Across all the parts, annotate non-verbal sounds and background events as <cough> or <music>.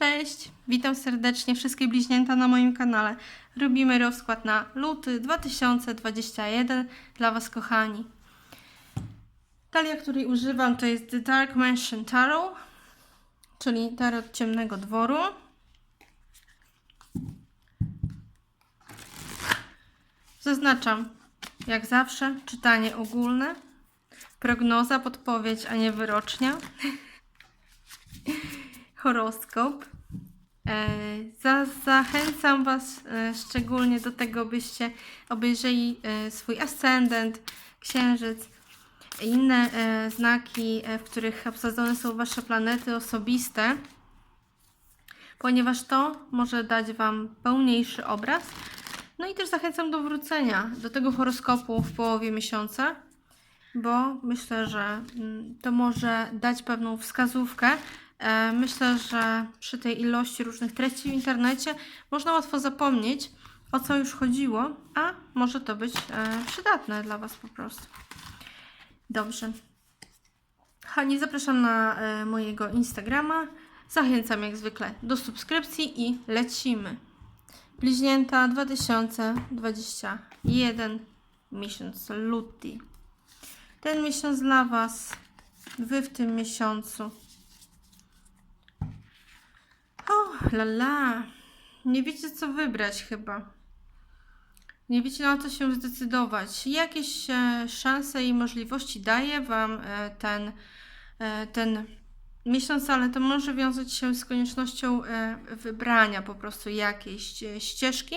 Cześć, witam serdecznie wszystkie bliźnięta na moim kanale. Robimy rozkład na luty 2021 dla Was kochani. Talia, której używam to jest The Dark Mansion Tarot, czyli tarot ciemnego dworu. Zaznaczam, jak zawsze, czytanie ogólne, prognoza, podpowiedź, a nie wyrocznia horoskop. E, za, zachęcam Was e, szczególnie do tego, byście obejrzeli e, swój ascendent, księżyc i inne znaki, w których obsadzone są Wasze planety osobiste, ponieważ to może dać Wam pełniejszy obraz. No i też zachęcam do wrócenia do tego horoskopu w połowie miesiąca, bo myślę, że mm, to może dać pewną wskazówkę. E, Myślę, że przy tej ilości różnych treści w internecie można łatwo zapomnieć, o co już chodziło, a może to być e, przydatne dla Was po prostu. Dobrze. Hani, zapraszam na e, mojego Instagrama. Zachęcam jak zwykle do subskrypcji i lecimy. Bliźnięta 2021 miesiąc luty. Ten miesiąc dla Was, Wy w tym miesiącu. O, lala. Nie wiecie co wybrać chyba. Nie wiecie na co się zdecydować. Jakieś e, szanse i możliwości daje Wam e, ten, e, ten miesiąc, ale to może wiązać się z koniecznością wybrania po prostu jakiejś ścieżki,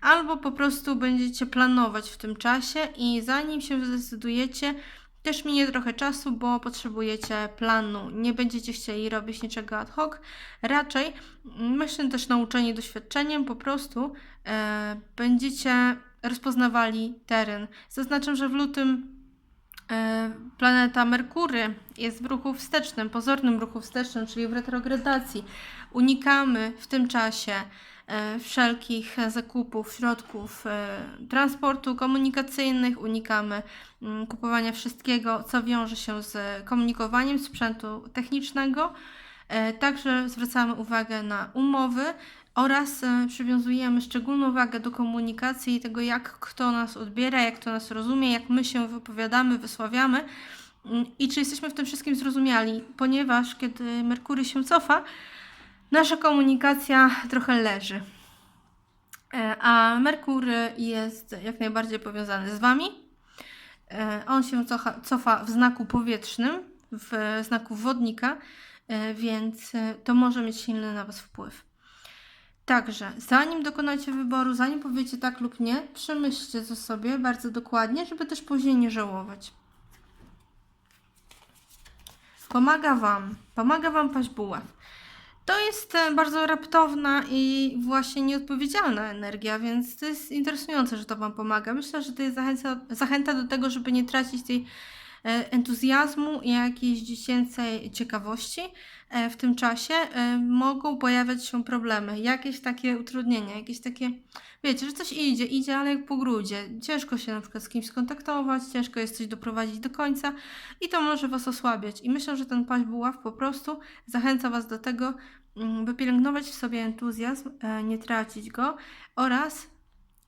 albo po prostu będziecie planować w tym czasie i zanim się zdecydujecie, też minie trochę czasu, bo potrzebujecie planu. Nie będziecie chcieli robić niczego ad hoc. Raczej, myślę też nauczeni doświadczeniem, po prostu e, będziecie rozpoznawali teren. Zaznaczam, że w lutym e, planeta Merkury jest w ruchu wstecznym, pozornym ruchu wstecznym, czyli w retrogradacji. Unikamy w tym czasie wszelkich zakupów, środków e, transportu komunikacyjnych, unikamy mm, kupowania wszystkiego, co wiąże się z komunikowaniem sprzętu technicznego. E, Także zwracamy uwagę na umowy oraz e, przywiązujemy szczególną wagę do komunikacji i tego, jak kto nas odbiera, jak kto nas rozumie, jak my się wypowiadamy, wysławiamy. Mm, i czy jesteśmy w tym wszystkim zrozumiali, ponieważ kiedy Merkury się cofa, nasza komunikacja trochę leży. E, A Merkury jest jak najbardziej powiązany z Wami. E, On się cofa, w znaku powietrznym, w znaku wodnika, e, więc to może mieć silny na Was wpływ. Także, zanim dokonacie wyboru, zanim powiecie tak lub nie, przemyślcie to sobie bardzo dokładnie, żeby też później nie żałować. Pomaga Wam, pomaga Wam paść buław. To jest e, bardzo raptowna i właśnie nieodpowiedzialna energia, więc to jest interesujące, że to Wam pomaga. Myślę, że to jest zachęca, zachęta do tego, żeby nie tracić tej e, entuzjazmu i jakiejś dziecięcej ciekawości. E, W tym czasie mogą pojawiać się problemy, jakieś takie utrudnienia, jakieś takie, wiecie, że coś idzie, idzie, ale jak po grudzie. Ciężko się na przykład z kimś skontaktować, ciężko jest coś doprowadzić do końca i to może Was osłabiać. I myślę, że ten paść buław po prostu zachęca Was do tego, by pielęgnować w sobie entuzjazm, e, nie tracić go oraz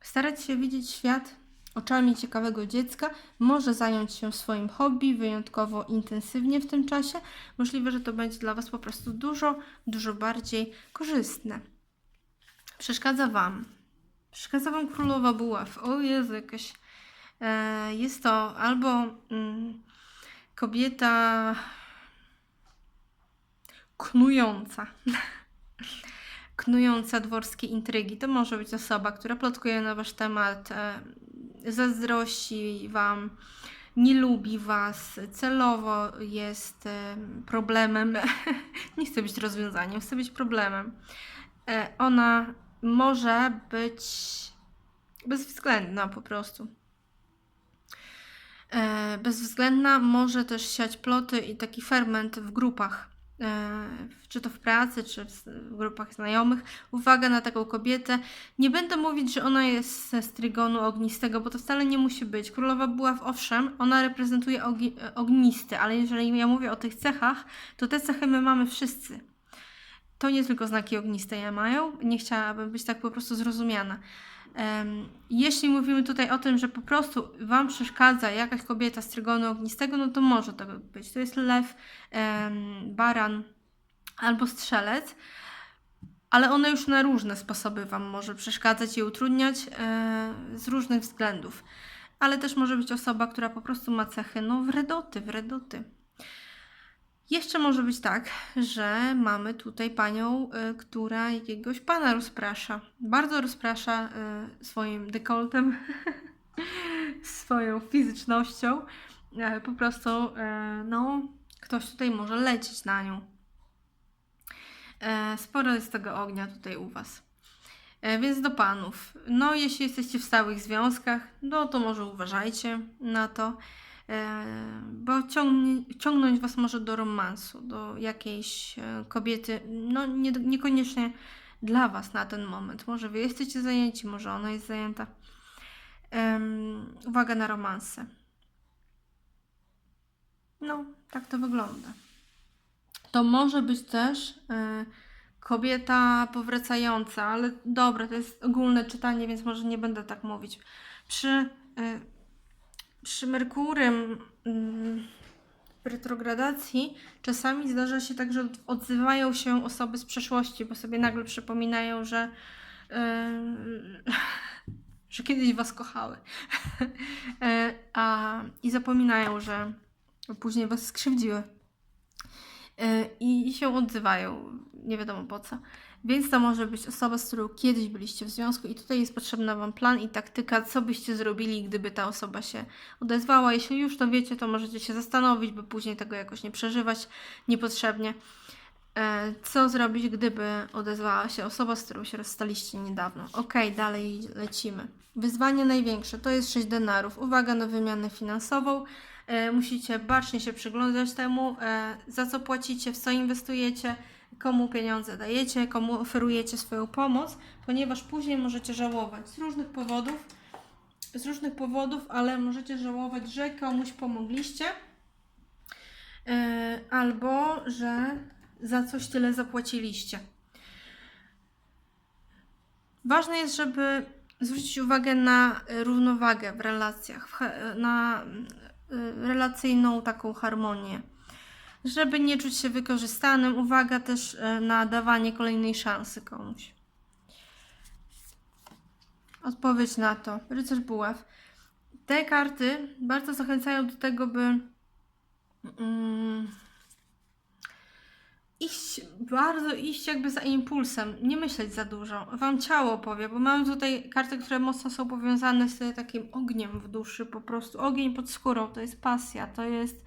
starać się widzieć świat oczami ciekawego dziecka, może zająć się swoim hobby wyjątkowo intensywnie w tym czasie. Możliwe, że to będzie dla Was po prostu dużo, dużo bardziej korzystne. Przeszkadza Wam. Przeszkadza Wam królowa buław. O Jezu, jakaś. E, jest to albo mm, kobieta knująca. knująca dworskie intrygi. To może być osoba, która plotkuje na wasz temat, e, zazdrości wam, nie lubi was, celowo jest e, problemem. <laughs> nie chce być rozwiązaniem, chce być problemem. E, ona może być bezwzględna po prostu. Bezwzględna może też siać ploty i taki ferment w grupach, czy to w pracy, czy w w grupach znajomych. Uwaga na taką kobietę. Nie będę mówić, że ona jest ze strygonu ognistego, bo to wcale nie musi być. Królowa Buław, owszem, ona reprezentuje ogi- e, ognisty, ale jeżeli ja mówię o tych cechach, to te cechy my mamy wszyscy. to nie tylko znaki ogniste je mają. Nie chciałabym być tak po prostu zrozumiana. Jeśli mówimy tutaj o tym, że po prostu Wam przeszkadza jakaś kobieta z trygonu ognistego, no to może to być. To jest lew, baran albo strzelec, ale one już na różne sposoby Wam może przeszkadzać i utrudniać e, z różnych względów. Ale też może być osoba, która po prostu ma cechy, no wredoty, wredoty. Jeszcze może być tak, że mamy tutaj panią, y, która jakiegoś pana rozprasza. Bardzo rozprasza y, swoim dekoltem, <laughs> swoją fizycznością. E, Po prostu, e, no, ktoś tutaj może lecieć na nią. E, Sporo jest tego ognia tutaj u Was. Więc do panów. No, jeśli jesteście w stałych związkach, no to może uważajcie na to, bo ciągnie, ciągnąć was może do romansu, do jakiejś e, kobiety, no nie, niekoniecznie dla was na ten moment. Może wy jesteście zajęci, może ona jest zajęta. Em, uwaga na romanse. No, tak to wygląda. To może być też e, kobieta powracająca, ale dobra, to jest ogólne czytanie, więc może nie będę tak mówić. Przy, e, przy Merkurym mm, w retrogradacji czasami zdarza się tak, że odzywają się osoby z przeszłości, bo sobie nagle przypominają, że, e, <laughs> że kiedyś was kochały. <laughs> E, A, I zapominają, że później was skrzywdziły. E, I się odzywają, nie wiadomo po co. Więc to może być osoba, z którą kiedyś byliście w związku, i tutaj jest potrzebna Wam plan i taktyka, co byście zrobili, gdyby ta osoba się odezwała. Jeśli już to wiecie, to możecie się zastanowić, by później tego jakoś nie przeżywać niepotrzebnie. E, Co zrobić, gdyby odezwała się osoba, z którą się rozstaliście niedawno? Ok, dalej lecimy. Wyzwanie największe to jest 6 denarów. Uwaga na wymianę finansową. E, Musicie bacznie się przyglądać temu, e, za co płacicie, w co inwestujecie, komu pieniądze dajecie, komu oferujecie swoją pomoc, ponieważ później możecie żałować z różnych powodów, z różnych powodów, ale możecie żałować, że komuś pomogliście, e, albo że za coś tyle zapłaciliście. Ważne jest, żeby zwrócić uwagę na równowagę w relacjach, na e, relacyjną taką harmonię. Żeby nie czuć się wykorzystanym, uwaga też e, na dawanie kolejnej szansy komuś. Odpowiedź na to. Rycerz buław. Te karty bardzo zachęcają do tego, by mm, iść, bardzo iść jakby za impulsem, nie myśleć za dużo. Wam ciało powie, bo mamy tutaj karty, które mocno są powiązane z takim ogniem w duszy, po prostu ogień pod skórą, to jest pasja, to jest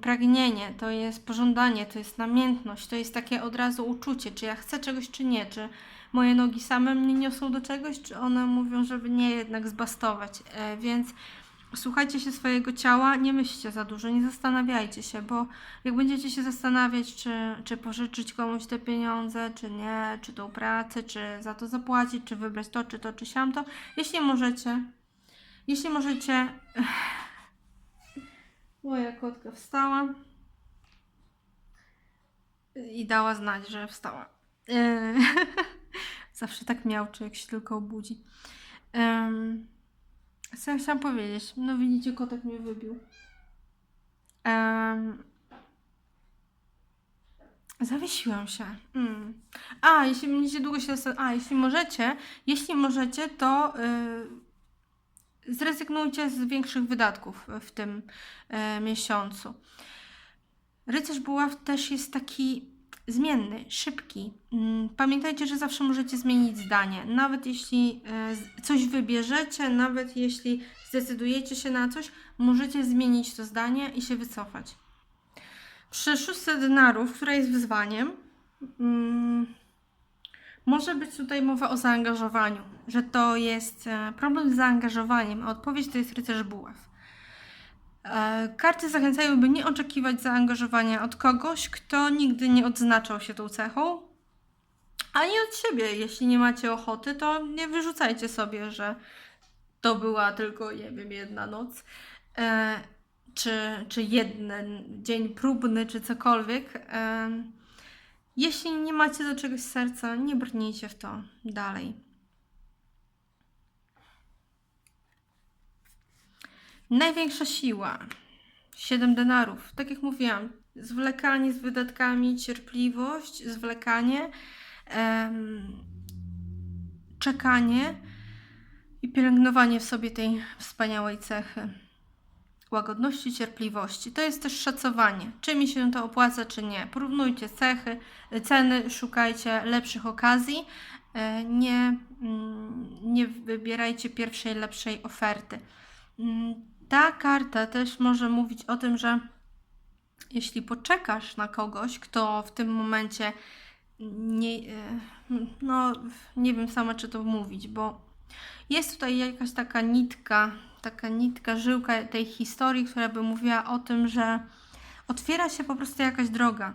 pragnienie, to jest pożądanie, to jest namiętność, to jest takie od razu uczucie, czy ja chcę czegoś, czy nie, czy moje nogi same mnie niosą do czegoś, czy one mówią, żeby nie jednak zbastować, e, więc słuchajcie się swojego ciała, nie myślcie za dużo, nie zastanawiajcie się, bo jak będziecie się zastanawiać, czy, czy pożyczyć komuś te pieniądze, czy nie, czy tą pracę, czy za to zapłacić, czy wybrać to, czy to, czy siamto, jeśli możecie, jeśli możecie, moja kotka wstała i dała znać, że wstała. E, <laughs> Zawsze tak miałczy, jak się tylko obudzi. Um, co ja chciałam powiedzieć? No widzicie, kotek mnie wybił. Um, zawiesiłam się. Mm. A, jeśli będziecie długo się A, jeśli możecie, jeśli możecie, to y, zrezygnujcie z większych wydatków w tym y, miesiącu. Rycerz buław też jest taki zmienny, szybki. Mm, Pamiętajcie, że zawsze możecie zmienić zdanie. Nawet jeśli e, coś wybierzecie, nawet jeśli zdecydujecie się na coś, możecie zmienić to zdanie i się wycofać. Przy szóstce denarów, która jest wyzwaniem, mm, może być tutaj mowa o zaangażowaniu, że to jest e, problem z zaangażowaniem, a odpowiedź to jest rycerz buław. E, Karty zachęcają, by nie oczekiwać zaangażowania od kogoś, kto nigdy nie odznaczał się tą cechą, ani od siebie. Jeśli nie macie ochoty, to nie wyrzucajcie sobie, że to była tylko, nie wiem, jedna noc, e, czy, czy jeden dzień próbny, czy cokolwiek. Jeśli nie macie do czegoś serca, nie brnijcie w to dalej. Największa siła. 7 denarów. Tak jak mówiłam, zwlekanie z wydatkami, cierpliwość, zwlekanie, em, czekanie i pielęgnowanie w sobie tej wspaniałej cechy. Łagodności, cierpliwości. To jest też szacowanie, czy mi się to opłaca, czy nie. Porównujcie cechy, ceny, szukajcie lepszych okazji. e, Nie, mm, nie wybierajcie pierwszej, lepszej oferty. Mm, Ta karta też może mówić o tym, że jeśli poczekasz na kogoś, kto w tym momencie nie, e, no nie wiem sama, czy to mówić, bo jest tutaj jakaś taka nitka, taka nitka, żyłka tej historii, która by mówiła o tym, że otwiera się po prostu jakaś droga.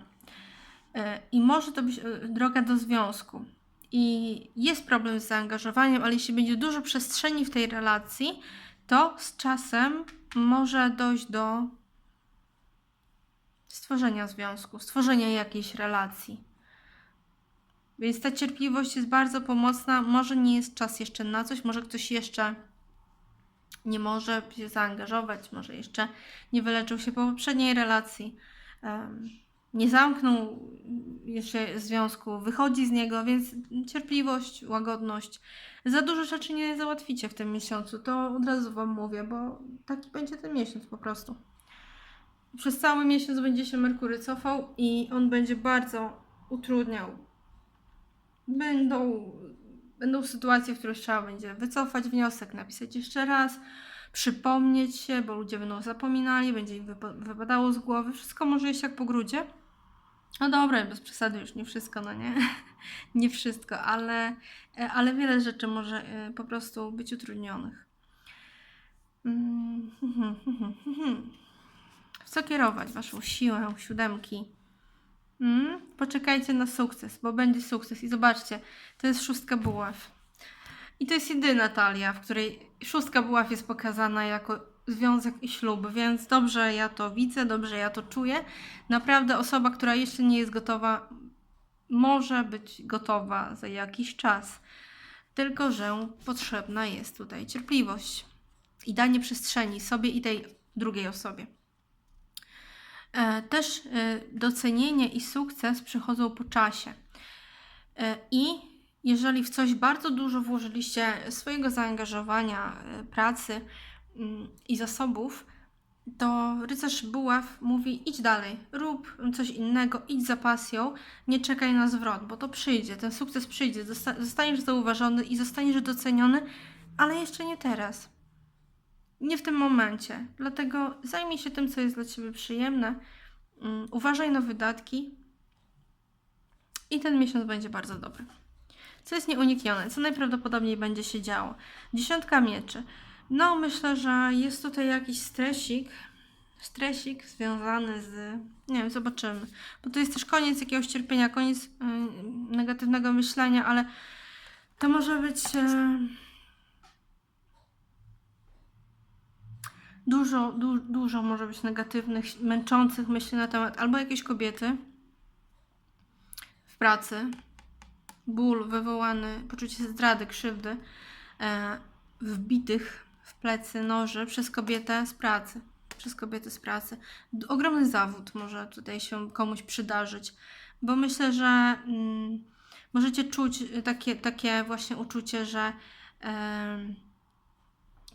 E, I może to być e, droga do związku. I jest problem z zaangażowaniem, ale jeśli będzie dużo przestrzeni w tej relacji, to z czasem może dojść do stworzenia związku, stworzenia jakiejś relacji. Więc ta cierpliwość jest bardzo pomocna. Może nie jest czas jeszcze na coś, może ktoś jeszcze nie może się zaangażować, może jeszcze nie wyleczył się po poprzedniej relacji, nie zamknął jeszcze związku, wychodzi z niego, więc cierpliwość, łagodność. Za dużo rzeczy nie załatwicie w tym miesiącu, to od razu Wam mówię, bo taki będzie ten miesiąc po prostu. Przez cały miesiąc będzie się Merkury cofał i on będzie bardzo utrudniał będą, będą sytuacje, w których trzeba będzie wycofać wniosek, napisać jeszcze raz, przypomnieć się, bo ludzie będą zapominali, będzie im wypa- wypadało z głowy. Wszystko może iść jak po grudzie. No dobra, bez przesady już nie wszystko, no nie? <laughs> nie wszystko, ale, ale wiele rzeczy może e, po prostu być utrudnionych. Mm, mhm, mhm, mhm. W co kierować Waszą siłę, siódemki? Mm, poczekajcie na sukces, bo będzie sukces. I zobaczcie, to jest szóstka buław. I to jest jedyna talia, w której szóstka buław jest pokazana jako związek i ślub, więc dobrze ja to widzę, dobrze ja to czuję. Naprawdę osoba, która jeszcze nie jest gotowa, może być gotowa za jakiś czas. Tylko, że potrzebna jest tutaj cierpliwość i danie przestrzeni sobie i tej drugiej osobie. E, Też e, docenienie i sukces przychodzą po czasie. E, I jeżeli w coś bardzo dużo włożyliście swojego zaangażowania, pracy mm, i zasobów, to rycerz buław mówi: idź dalej, rób coś innego, idź za pasją, nie czekaj na zwrot, bo to przyjdzie, ten sukces przyjdzie, zosta- zostaniesz zauważony i zostaniesz doceniony, ale jeszcze nie teraz. Nie w tym momencie. Dlatego zajmij się tym, co jest dla Ciebie przyjemne. Mm, Uważaj na wydatki. I ten miesiąc będzie bardzo dobry. Co jest nieuniknione, co najprawdopodobniej będzie się działo. Dziesiątka mieczy. No, myślę, że jest tutaj jakiś stresik. Stresik związany z. Nie wiem, zobaczymy. Bo to jest też koniec jakiegoś cierpienia, koniec y, negatywnego myślenia, ale to może być. Y, dużo, du, dużo może być negatywnych, męczących myśli na temat albo jakiejś kobiety w pracy, ból wywołany, poczucie zdrady, krzywdy, e, wbitych w plecy noży przez kobietę z pracy. Przez kobietę z pracy. Ogromny zawód może tutaj się komuś przydarzyć, bo myślę, że mm, możecie czuć takie, takie właśnie uczucie, że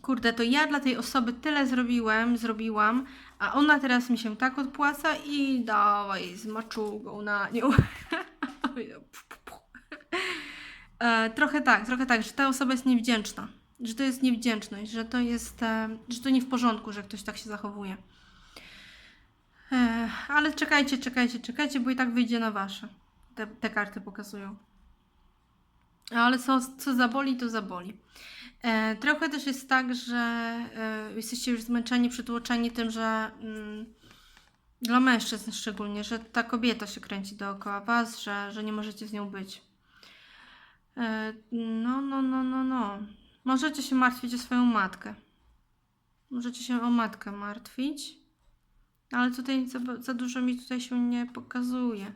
kurde, to ja dla tej osoby tyle zrobiłem, zrobiłam, a ona teraz mi się tak odpłaca i dawaj z maczugą na nią. <laughs> E, trochę tak, trochę tak, że ta osoba jest niewdzięczna, że to jest niewdzięczność, że to jest, e, że to nie w porządku, że ktoś tak się zachowuje. E, ale czekajcie, czekajcie, czekajcie, bo i tak wyjdzie na wasze. Te, te karty pokazują. Ale co, co zaboli, to zaboli. E, trochę też jest tak, że e, jesteście już zmęczeni, przytłoczeni tym, że mm, dla mężczyzn szczególnie, że ta kobieta się kręci dookoła was, że, że nie możecie z nią być. E, no, no, no, no, no. Możecie się martwić o swoją matkę. Możecie się o matkę martwić, ale tutaj za, za dużo mi tutaj się nie pokazuje.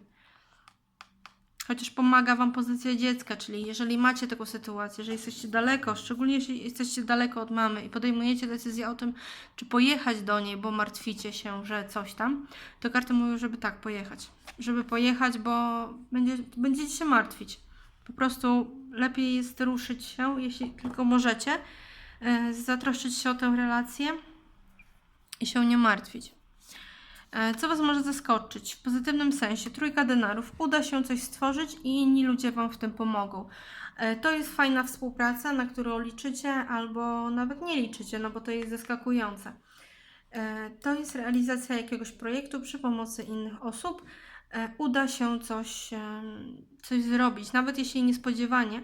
Chociaż pomaga Wam pozycja dziecka, czyli jeżeli macie taką sytuację, że jesteście daleko, szczególnie jeśli jesteście daleko od mamy i podejmujecie decyzję o tym, czy pojechać do niej, bo martwicie się, że coś tam, to karty mówią, żeby tak pojechać. Żeby pojechać, bo będzie, będziecie się martwić. Po prostu lepiej jest ruszyć się, jeśli tylko możecie, e, zatroszczyć się o tę relację i się nie martwić. E, Co Was może zaskoczyć? W pozytywnym sensie, trójka denarów, uda się coś stworzyć i inni ludzie Wam w tym pomogą. E, To jest fajna współpraca, na którą liczycie albo nawet nie liczycie, no bo to jest zaskakujące. E, To jest realizacja jakiegoś projektu przy pomocy innych osób. Uda się coś, coś zrobić, nawet jeśli niespodziewanie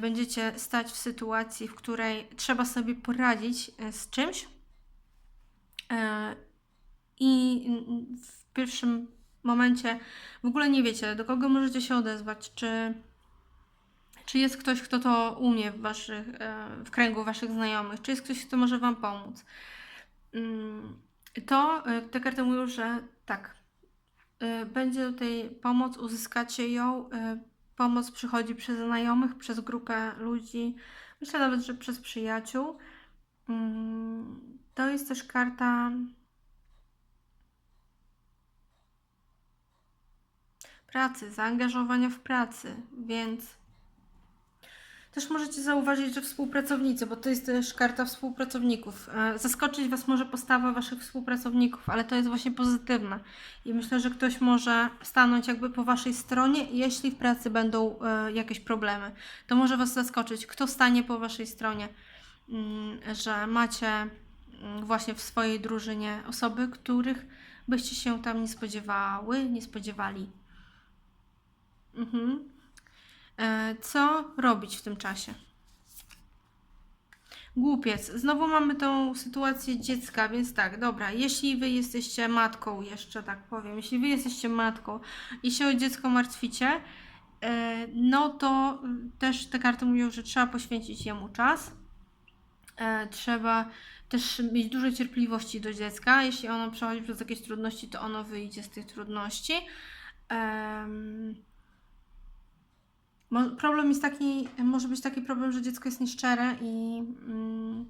będziecie stać w sytuacji, w której trzeba sobie poradzić z czymś. I w pierwszym momencie w ogóle nie wiecie, do kogo możecie się odezwać, czy, czy jest ktoś, kto to umie w, waszych, e, w kręgu Waszych znajomych, czy jest ktoś, kto może Wam pomóc. Mm, To te karty mówią, że tak, e, będzie tutaj pomoc, uzyskacie ją. e, Pomoc przychodzi przez znajomych, przez grupę ludzi, myślę nawet, że przez przyjaciół. Mm, To jest też karta pracy, zaangażowania w pracy, więc też możecie zauważyć, że współpracownicy, bo to jest też karta współpracowników. e, Zaskoczyć Was może postawa Waszych współpracowników, ale to jest właśnie pozytywne. I myślę, że ktoś może stanąć jakby po Waszej stronie, jeśli w pracy będą e, jakieś problemy. To może Was zaskoczyć, kto stanie po Waszej stronie, mm, że macie mm, właśnie w swojej drużynie osoby, których byście się tam nie spodziewały, nie spodziewali. Mhm. E, Co robić w tym czasie? Głupiec. Znowu mamy tą sytuację dziecka, więc tak, dobra, jeśli wy jesteście matką, jeszcze tak powiem, jeśli wy jesteście matką i się o dziecko martwicie, e, no to mm, też te karty mówią, że trzeba poświęcić jemu czas. E, Trzeba też mieć dużo cierpliwości do dziecka. Jeśli ono przechodzi przez jakieś trudności, to ono wyjdzie z tych trudności. Mo- Problem jest taki, może być taki problem, że dziecko jest nieszczere i mm,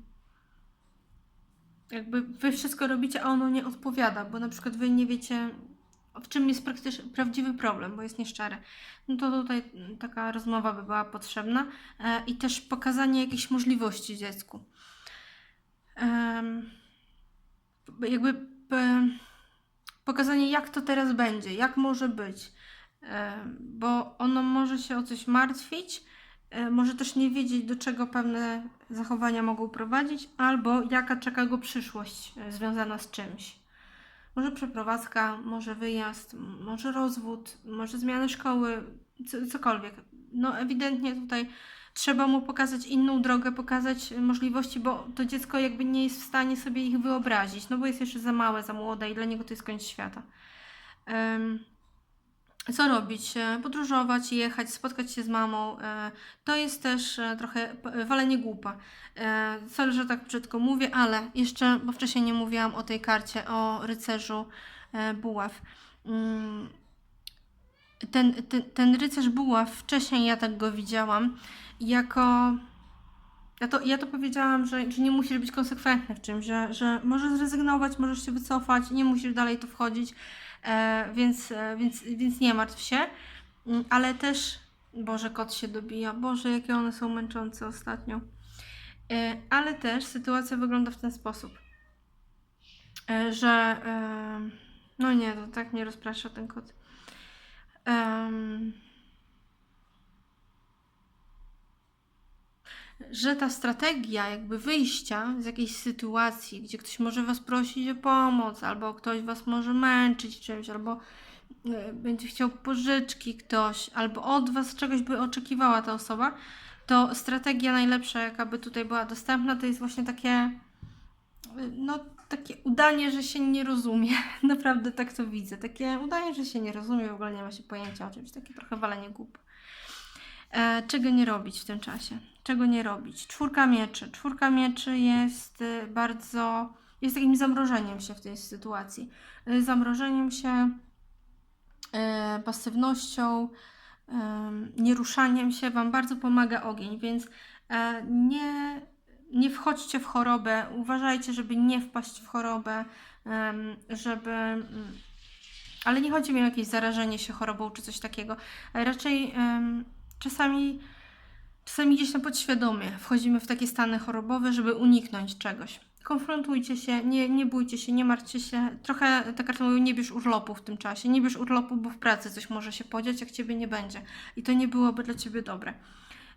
jakby wy wszystko robicie, a ono nie odpowiada, bo na przykład wy nie wiecie, w czym jest prawdziwy problem, bo jest nieszczere. No to tutaj taka rozmowa by była potrzebna e, i też pokazanie jakichś możliwości dziecku. Jakby e, pokazanie, jak to teraz będzie, jak może być. E, bo ono może się o coś martwić, e, może też nie wiedzieć, do czego pewne zachowania mogą prowadzić, albo jaka czeka go przyszłość e, związana z czymś. Może przeprowadzka, może wyjazd, może rozwód, może zmiana szkoły, co, cokolwiek. No ewidentnie tutaj trzeba mu pokazać inną drogę, pokazać możliwości, bo to dziecko jakby nie jest w stanie sobie ich wyobrazić, no bo jest jeszcze za małe, za młode i dla niego to jest koniec świata. Em, co robić? E, Podróżować, jechać, spotkać się z mamą. e, To jest też e, trochę walenie głupa. Sorry, że tak brzydko mówię, ale jeszcze, bo wcześniej nie mówiłam o tej karcie, o rycerzu buław. Mm, Ten, ten, ten rycerz buław, wcześniej ja tak go widziałam, jako... Ja to, ja to powiedziałam, że, że nie musisz być konsekwentny w czymś, że, że możesz zrezygnować, możesz się wycofać, nie musisz dalej to wchodzić. E, więc, e, więc, więc nie martw się. Mm, Ale też, Boże, kot się dobija. Boże, jakie one są męczące ostatnio. E, Ale też sytuacja wygląda w ten sposób, e, że e, no nie, to tak mnie rozprasza ten kot. Em, że ta strategia jakby wyjścia z jakiejś sytuacji, gdzie ktoś może was prosić o pomoc, albo ktoś was może męczyć czymś, albo e, będzie chciał pożyczki ktoś, albo od was czegoś by oczekiwała ta osoba, to strategia najlepsza, jaka by tutaj była dostępna, to jest właśnie takie e, no takie udanie, że się nie rozumie. <laughs> Naprawdę tak to widzę. Takie udanie, że się nie rozumie, w ogóle nie ma się pojęcia o czymś. Takie trochę walenie głup. E, czego nie robić w tym czasie? Czego nie robić? Czwórka mieczy. Czwórka mieczy jest y, bardzo. jest takim zamrożeniem się w tej sytuacji. Y, Zamrożeniem się, y, pasywnością, em, nieruszaniem się Wam bardzo pomaga ogień, więc e, nie, nie wchodźcie w chorobę, uważajcie, żeby nie wpaść w chorobę, żeby... mm, Ale nie chodzi mi o jakieś zarażenie się chorobą czy coś takiego. Raczej czasami, czasami gdzieś na podświadomie wchodzimy w takie stany chorobowe, żeby uniknąć czegoś. Konfrontujcie się, nie, nie bójcie się, nie martwcie się. Trochę, tak jak mówią, nie bierz urlopu w tym czasie. Nie bierz urlopu, bo w pracy coś może się podziać, jak ciebie nie będzie. I to nie byłoby dla ciebie dobre.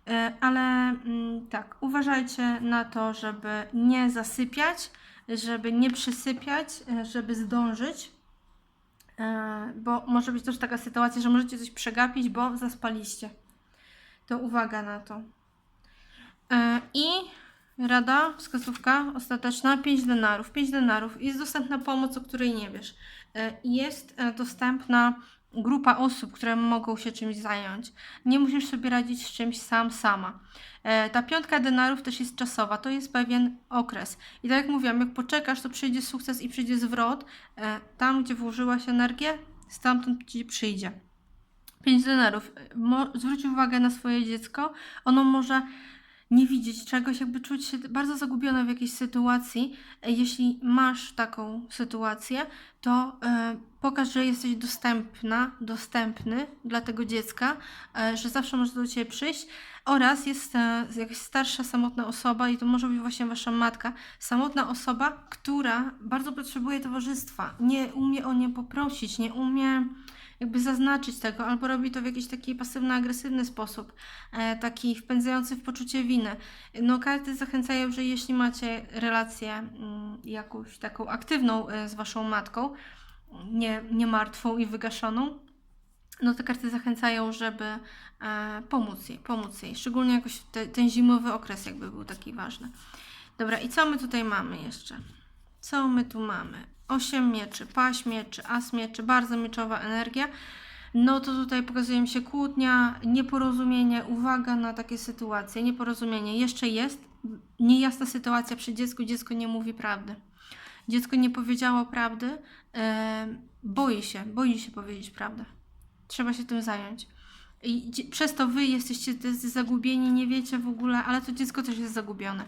E, Ale mm, tak, uważajcie na to, żeby nie zasypiać, żeby nie przysypiać, e, żeby zdążyć. E, Bo może być też taka sytuacja, że możecie coś przegapić, bo zaspaliście. To uwaga na to. E, I rada, wskazówka ostateczna, 5 denarów. 5 denarów. Jest dostępna pomoc, o której nie wiesz. E, Jest e, dostępna grupa osób, które mogą się czymś zająć. Nie musisz sobie radzić z czymś sam, sama. Ta piątka denarów też jest czasowa, to jest pewien okres. I tak jak mówiłam, jak poczekasz, to przyjdzie sukces i przyjdzie zwrot. Tam, gdzie włożyłaś energię, stamtąd ci przyjdzie. 5 denarów. Mo- zwróć uwagę na swoje dziecko. Ono może nie widzieć czegoś, jakby czuć się bardzo zagubione w jakiejś sytuacji. Jeśli masz taką sytuację, to e, pokaż, że jesteś dostępna, dostępny dla tego dziecka, e, że zawsze może do Ciebie przyjść. Oraz jest e, jakaś starsza, samotna osoba, i to może być właśnie Wasza matka, samotna osoba, która bardzo potrzebuje towarzystwa, nie umie o nie poprosić, nie umie jakby zaznaczyć tego, albo robi to w jakiś taki pasywno-agresywny sposób, e, taki wpędzający w poczucie winy. No karty zachęcają, że jeśli macie relację mm, jakąś taką aktywną e, z waszą matką, nie, nie martwą i wygaszoną, no te karty zachęcają, żeby e, pomóc jej, pomóc jej. Szczególnie jakoś te, ten zimowy okres jakby był taki ważny. Dobra, i co my tutaj mamy jeszcze? Co my tu mamy? Osiem mieczy, paź mieczy, as mieczy, bardzo mieczowa energia. No to tutaj pokazuje mi się kłótnia, nieporozumienie, uwaga na takie sytuacje, nieporozumienie. Jeszcze jest niejasna sytuacja przy dziecku, dziecko nie mówi prawdy. Dziecko nie powiedziało prawdy, e, boi się, boi się powiedzieć prawdę. Trzeba się tym zająć. I przez to wy jesteście zagubieni, nie wiecie w ogóle, ale to dziecko też jest zagubione.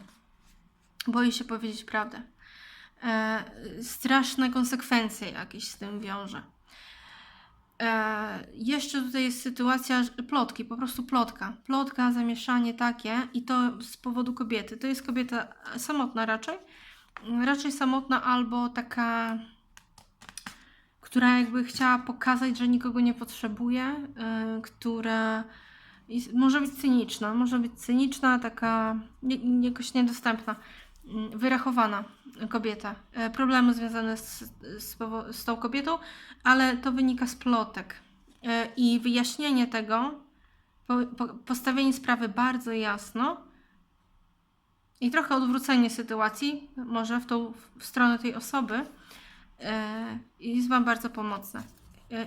Boi się powiedzieć prawdę. E, straszne konsekwencje jakieś z tym wiąże. E, jeszcze tutaj jest sytuacja plotki, po prostu plotka. Plotka, zamieszanie takie i to z powodu kobiety. To jest kobieta samotna raczej. Raczej samotna albo taka, która jakby chciała pokazać, że nikogo nie potrzebuje, e, która jest, może być cyniczna, może być cyniczna, taka nie, jakoś niedostępna, wyrachowana kobieta. E, Problemy związane z, z, z tą kobietą, ale to wynika z plotek. E, I wyjaśnienie tego, po, po, postawienie sprawy bardzo jasno i trochę odwrócenie sytuacji, może w tą w stronę tej osoby, e, jest Wam bardzo pomocne.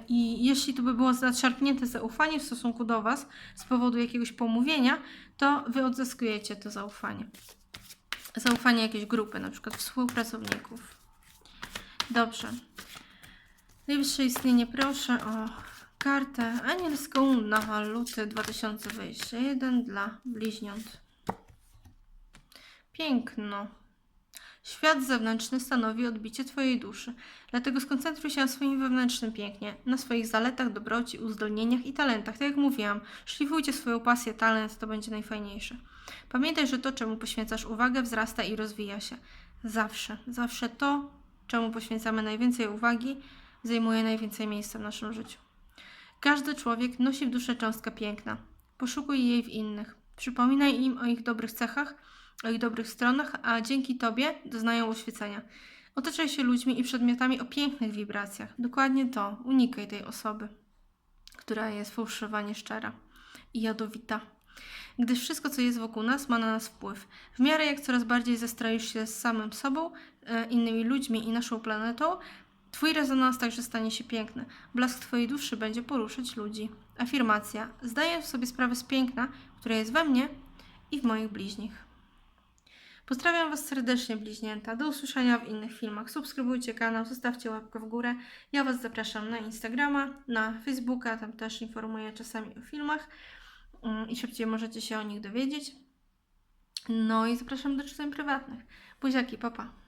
I jeśli tu by było zaczerpnięte zaufanie w stosunku do Was z powodu jakiegoś pomówienia, to Wy odzyskujecie to zaufanie. Zaufanie jakiejś grupy, na przykład współpracowników. Dobrze. Najwyższe istnienie proszę o kartę anielską na luty 2021 dla bliźniąt. Piękno. Świat zewnętrzny stanowi odbicie Twojej duszy, dlatego skoncentruj się na swoim wewnętrznym pięknie, na swoich zaletach, dobroci, uzdolnieniach i talentach. Tak jak mówiłam, szlifujcie swoją pasję, talent, to będzie najfajniejsze. Pamiętaj, że to, czemu poświęcasz uwagę, wzrasta i rozwija się. Zawsze, zawsze to, czemu poświęcamy najwięcej uwagi, zajmuje najwięcej miejsca w naszym życiu. Każdy człowiek nosi w duszy cząstkę piękna. Poszukuj jej w innych. Przypominaj im o ich dobrych cechach, o ich dobrych stronach, a dzięki Tobie doznają oświecenia. Otaczaj się ludźmi i przedmiotami o pięknych wibracjach. Dokładnie to. Unikaj tej osoby, która jest fałszywa, nieszczera i jadowita. Gdyż wszystko, co jest wokół nas, ma na nas wpływ. W miarę jak coraz bardziej zestroisz się z samym sobą, e, innymi ludźmi i naszą planetą, Twój rezonans także stanie się piękny. Blask Twojej duszy będzie poruszać ludzi. Afirmacja. Zdaję sobie sprawę z piękna, które jest we mnie i w moich bliźnich. Pozdrawiam Was serdecznie, bliźnięta. Do usłyszenia w innych filmach. Subskrybujcie kanał, zostawcie łapkę w górę. Ja Was zapraszam na Instagrama, na Facebooka, tam też informuję czasami o filmach i szybciej możecie się o nich dowiedzieć. No i zapraszam do czytań prywatnych. Buziaki, papa.